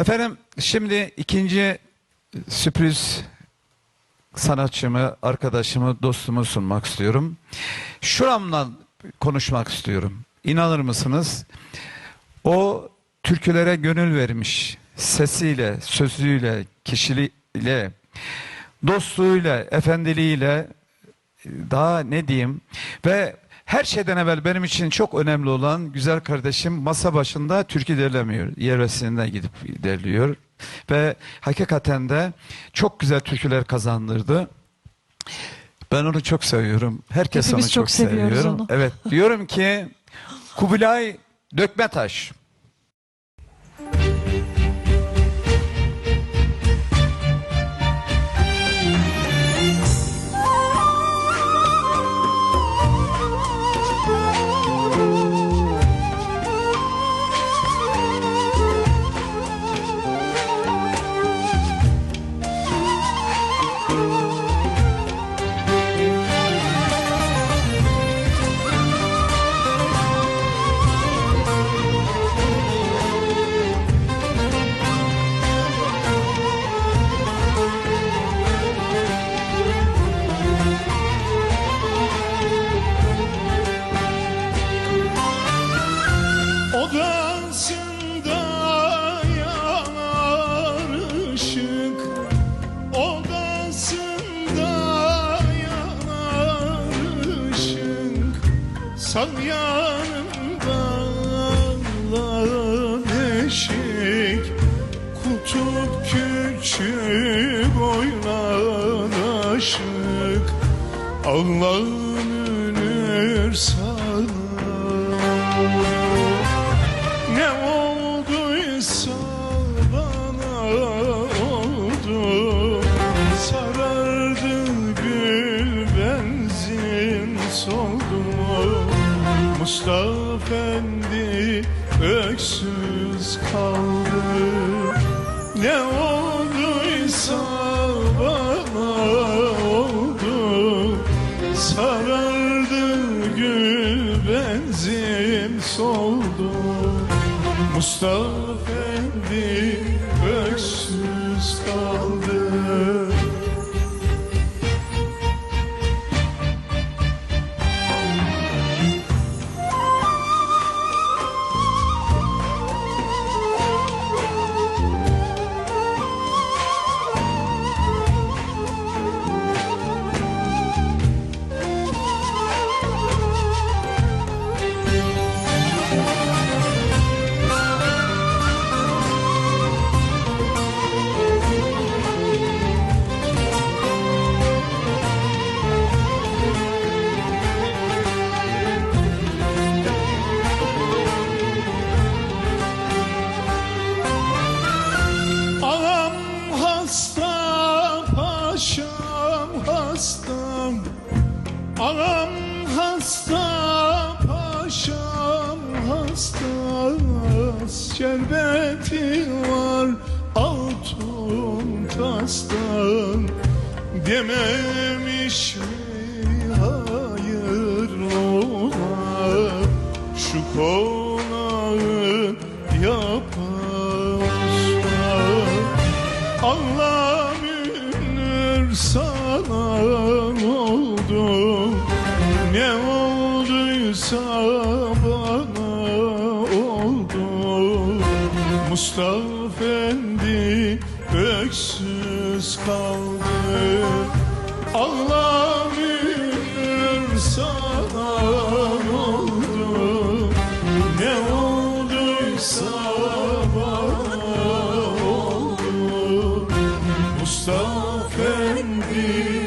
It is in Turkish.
Efendim şimdi ikinci sürpriz sanatçımı, arkadaşımı, dostumu sunmak istiyorum. Şuramdan konuşmak istiyorum. İnanır mısınız? O türkülere gönül vermiş. Sesiyle, sözüyle, kişiliğiyle, dostluğuyla, efendiliğiyle daha ne diyeyim ve her şeyden evvel benim için çok önemli olan güzel kardeşim masa başında türkü derlemiyor. Yeresinden gidip derliyor. Ve hakikaten de çok güzel türküler kazandırdı. Ben onu çok seviyorum. Herkes Hepimiz onu çok çok, seviyoruz seviyor. onu. Evet diyorum ki Kubilay Dökmetaş. Sağ yanımda lan eşik. Kutup küçük oynan aşık. Allah'ın ünür Mustafa Efendi öksüz kaldı. Ne olduysa bana oldu. Sarardı gül benzin soldu. Mustafa Efendi paşam hastam Ağam hasta, paşam hasta Şerbeti var altın tastan. Dememiş mi hayır ola Şu konağı yapan Allah sana oldu? Ne olduysa bana oldu. Mustafa Efendi öksüz kaldı. Ünür sana oldu. Ne olduysa bana oldu. Mustafa Efendi